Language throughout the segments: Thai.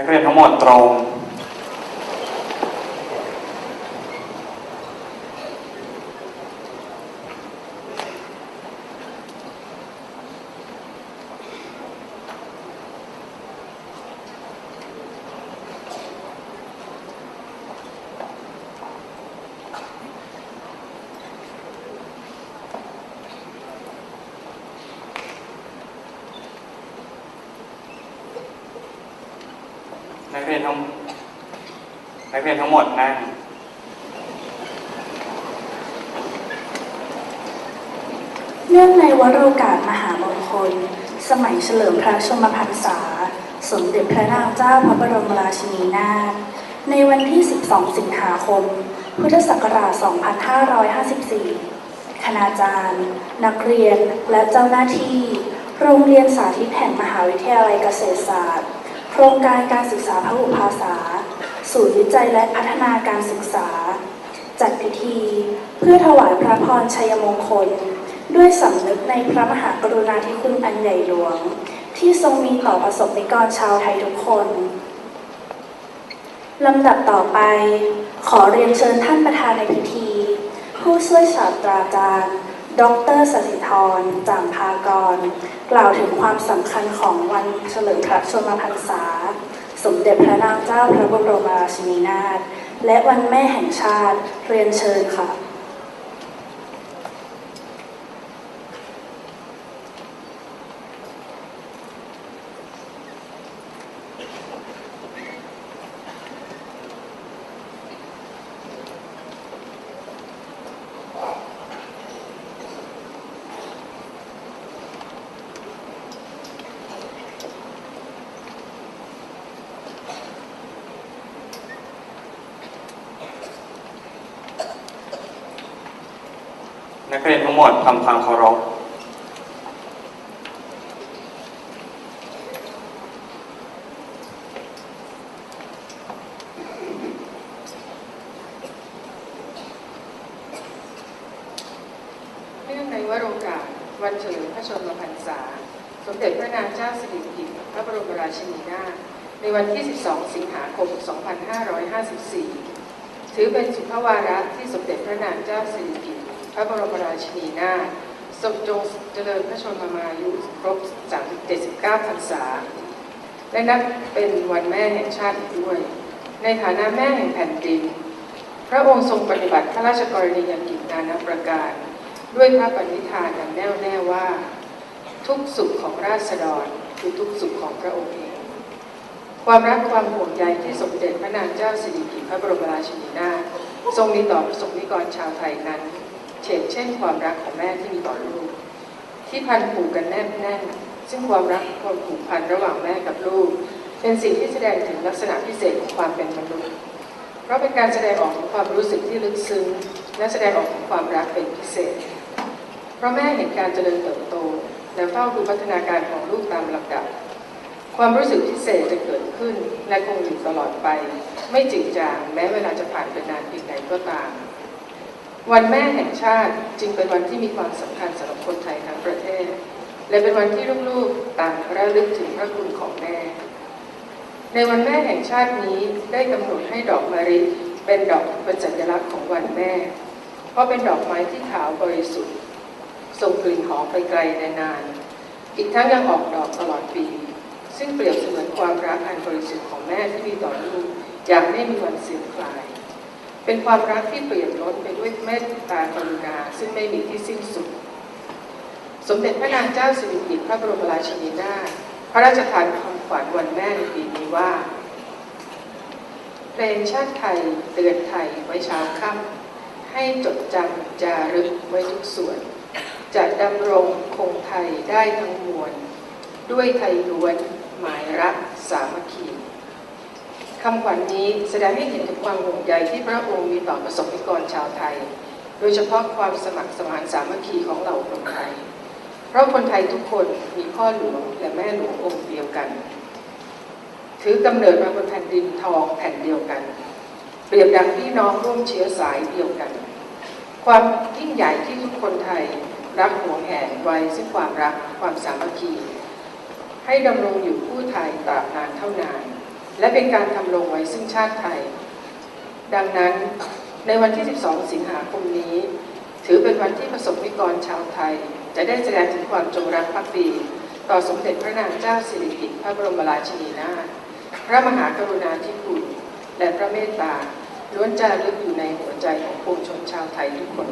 นักเรียนทั้งหมดตรง เรียนทั้งนักเรียนทั้งหมดนั่งเนื่องในวโรกาสมหามงคล สมัยเฉลิมพระชนมพรรษา สมเด็จพระนางเจ้าพระบรมราชินีนาถ ในวันที่ 12 สิงหาคม พุทธศักราช 2554 คณาจารย์ นักเรียน และเจ้าหน้าที่ โรงเรียนสาธิตแห่งมหาวิทยาลัยเกษตรศาสตร์ ครงการการศึกษาพหุภาษา ศูนย์วิจัยและพัฒนาการศึกษา จัดพิธี เพื่อถวายพระพรชัยมงคล ด้วยสำนึกในพระมหากรุณาธิคุณอันใหญ่หลวง ที่ทรงมีต่อประสบนิกรชาวไทยทุกคนลำดับต่อไป ขอเรียนเชิญท่านประธานในพิธี ผู้ช่วยศาสตราจารย์ ดรสสิธรจามพากร กล่าวถึงความสำคัญของวันเฉลิมพระชนมพรรษา สมเด็จพระนางเจ้าพระบรมราชินีนาถและวันแม่แห่งชาติเรียนเชิญค่ะ เรียนทั้งหมดทำความเคารพเนื่องในวโรกาสวันเฉลิมพระชนมพรรษา สมเด็จพระนางเจ้าสิริกิติ์พระบรมราชินีนาถในวันที่ 12 สิงหาคม 2554 ถือเป็นสุภาวาระที่สมเด็จพระนางเจ้าสิริกิติ์ ระบรมราชินีนาถทรงจงเจริญพระชนมายุครบ79พรรษา และนับเป็นวันแม่แห่งชาติด้วย ในฐานะแม่แห่งแผ่นดิน พระองค์ทรงปฏิบัติพระราชกรณียกิจนานาประการ ด้วยพระปณิธานอันแน่วแน่ว่า ทุกสุขของราษฎรคือทุกสุขของพระองค์เอง ความรักความห่วงใยที่สมเด็จพระนางเจ้าสิริกิติ์พระบรมราชินีนาถทรงมีต่อประสบนิกรชาวไทยนั้น นเช่นความรักของแม่ที่มีต่อลูก ที่พันผูกกันแน่นแน่น ซึ่งความรักความผูกพันระหว่างแม่กับลูก เป็นสิ่งที่แสดงถึงลักษณะพิเศษของความเป็นมนุษย์ เพราะเป็นการแสดงออกของความรู้สึกที่ลึกซึ้ง และแสดงออกของความรักเป็นพิเศษ เพราะแม่เห็นการเจริญเติบโต และเฝ้าดูพัฒนาการของลูกตามลำดับ ความรู้สึกพิเศษจะเกิดขึ้นและคงอยู่ตลอดไป ไม่จืดจางแม้เวลาจะผ่านไปนานเพียงใดก็ตาม วันแม่แห่งชาติจึงเป็นวันที่มีความสำคัญสำหรับคนไทยทั้งประเทศ และเป็นวันที่ลูกๆต่างระลึกถึงพระคุณของแม่ ในวันแม่แห่งชาตินี้ได้กำหนดให้ดอกมะลิเป็นดอกป็นสัญลักษณ์ของวันแม่ เพราะเป็นดอกไม้ที่ขาวบริสุทธิ์ส่งกลิ่นหอมไปไกลนานๆอีกทั้งยังออกดอกตลอดปี ซึ่งเปรียบเสมือนความรักอันบริสุทธิ์ของแม่ที่มีต่อลูกอย่างไม่มีวันสื่อมคลาย เป็นความรักที่เปลี่ยนล้นไปด้วยเมตตากรุณาซึ่งไม่มีที่สิ้นสุด สมเด็จพระนางเจ้าสิริกิติ์พระบรมราชินีนาถพระราชทานคำขวัญวันแม่ในปีนี้ว่าเพลงชาติไทยเตือนไทยไว้เช้าค่ำให้จดจำจารึกไว้ทุกส่วนจะดำรงคงไทยได้ทั้งมวลด้วยไทยล้วนหมายรักสามัคคี คำขวัญนี้แสดงให้เห็นถึงความห่วงใยที่พระองค์มีต่อประสบนิกรชาวไทย โดยเฉพาะความสมัครสมานสามัคคีของเหล่าคนไทย เพราะคนไทยทุกคนมีพ่อหลวงและแม่หลวงองค์เดียวกัน ถือกำเนิดมาบนแผ่นดินทองแผ่นเดียวกัน เปรียบดังพี่น้องร่วมเชื้อสายเดียวกัน ความยิ่งใหญ่ที่ทุกคนไทยรักหวงแหนไว้ซึ่งความรักความสามัคคี ให้ดำรงอยู่คู่ไทยตราบนานเท่านาน และเป็นการทำลงไว้ซึ่งชาติไทย ดังนั้นในวันที่ 12 สิงหาคมนี้ ถือเป็นวันที่ประสบนิกรชาวไทย จะได้แสดงถึงความจงรักภักดี ต่อสมเด็จพระนางเจ้าสิริกิติ์พระบรมราชินีนาถพระมหากรุณาธิคุณ และพระเมตตาล้วนจารึกอยู่ในหัวใจของปวงชนชาวไทยทุกคน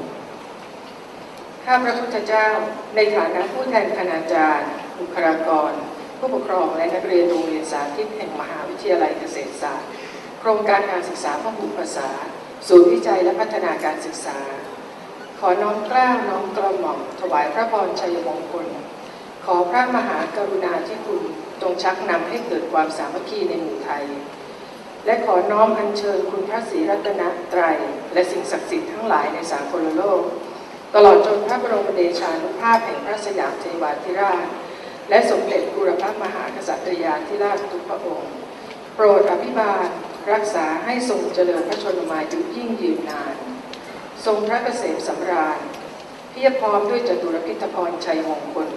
ข้าพระพุทธเจ้าในฐานะผู้แทนคณาจารย์ บุคลากร ผู้ปกครองและนักเรียนโรงเรียนสาธิตแห่งมหาวิทยาลัยเกษตรศาสตร์ โครงการการศึกษาพหุภาษา ศูนย์วิจัยและพัฒนาการศึกษา ขอน้อมเกล้าน้อมกระหม่อมถวายพระพรชัยมงคล ขอพระมหากรุณาธิคุณจงชักนำให้เกิดความสามัคคีในหมู่ไทย และขอน้อมอัญเชิญคุณพระศรีรัตนตรัยและสิ่งศักดิ์สิทธิ์ทั้งหลายในสากลโลก ตลอดจนพระบรมเดชานุภาพแห่งพระสยามเทวาธิราช และสมเด็จบูรพมหากษัตริยาธิราชทุกพระองค์ โปรดอภิบาลรักษาให้ทรงเจริญพระชนมายุยิ่งยืนนาน ทรงพระเกษมสำราญเพียบพร้อมด้วยจตุรพิธพรชัยมงคล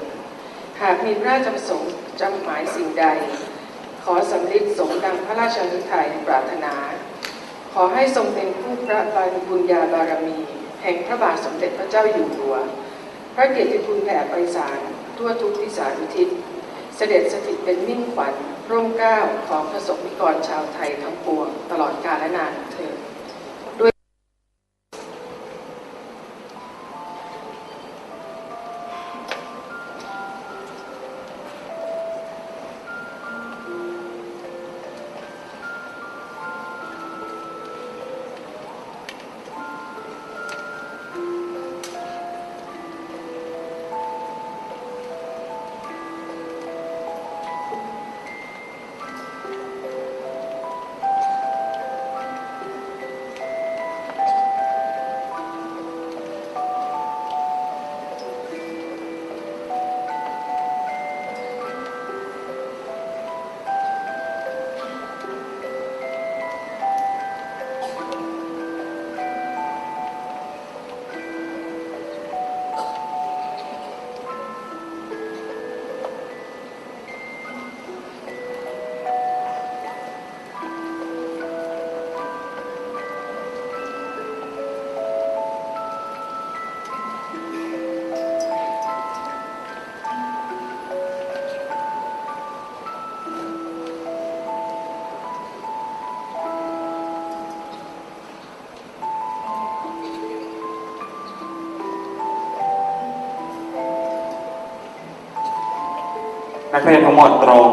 หากมีพระราชประสงค์จำหมายสิ่งใด ขอสำลิดสมดังพระราชนิทัยปรารถนา ขอให้ทรงเป็นผู้พระบารบุญญาบารมี แห่งพระบาทสมเด็จพระเจ้าอยู่หัว พระเกียรติคุณแผ่ไพศาล ทั่วทุกทิศานุทิศ เสด็จสถิตเป็นมิ่งขวัญ ร่มเกล้าของพระสบนิกรชาวไทยทั้งปวงตลอดกาลและนาน นักเรียนทั้งหมดตรง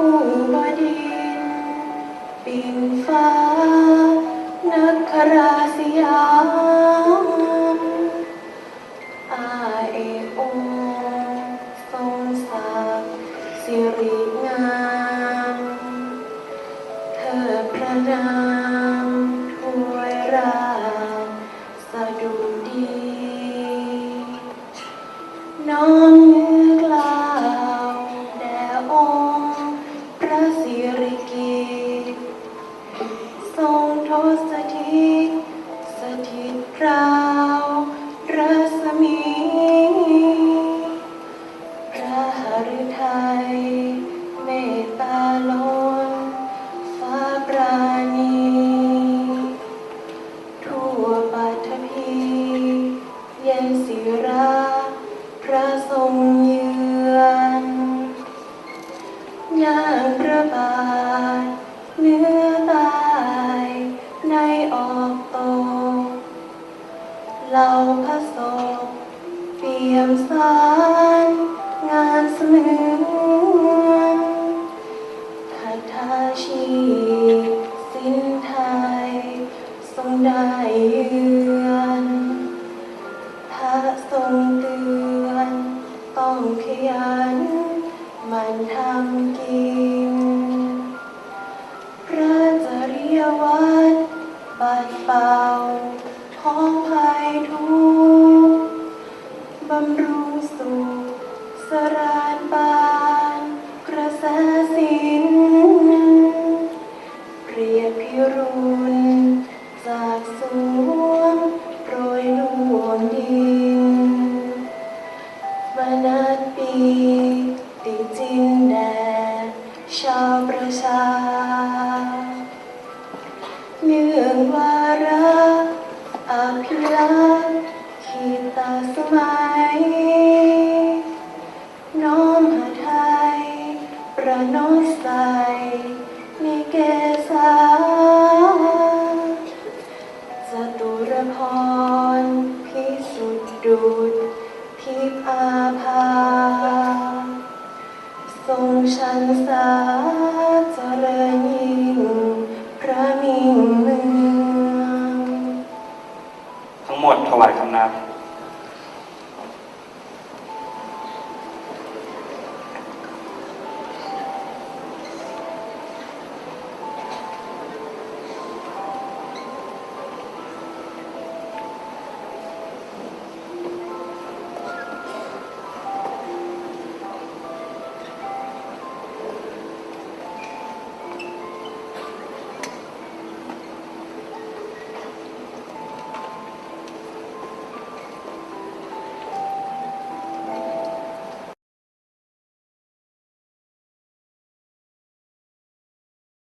ผู้บดินปิ่นฟ้านัคราสยาม ทรงเตือน ต้องขยันมันทำกิน พรพิสุทธิ์ดุดพิอาภา ทรงชันสา